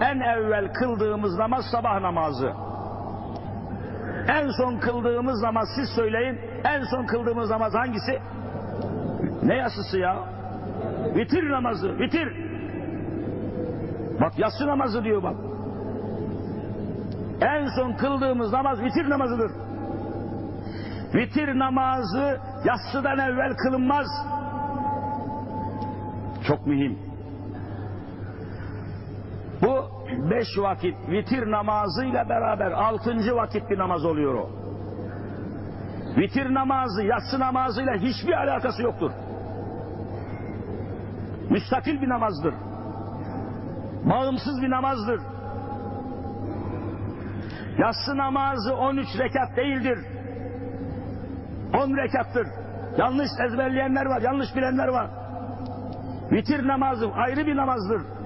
En evvel kıldığımız namaz sabah namazı. En son kıldığımız namaz siz söyleyin. En son kıldığımız namaz hangisi? Ne yasısı ya? Vitir namazı, vitir. Bak yatsı namazı diyor bak. En son kıldığımız namaz vitir namazıdır. Vitir namazı yatsıdan evvel kılınmaz. Çok mühim. Beş vakit vitir namazıyla beraber altıncı vakit bir namaz oluyor o. Vitir namazı yatsı namazıyla hiçbir alakası yoktur. Müstakil bir namazdır. Bağımsız bir namazdır. Yatsı namazı 13 rekat değildir. 10 rekattır. Yanlış ezberleyenler var, yanlış bilenler var. Vitir namazı ayrı bir namazdır.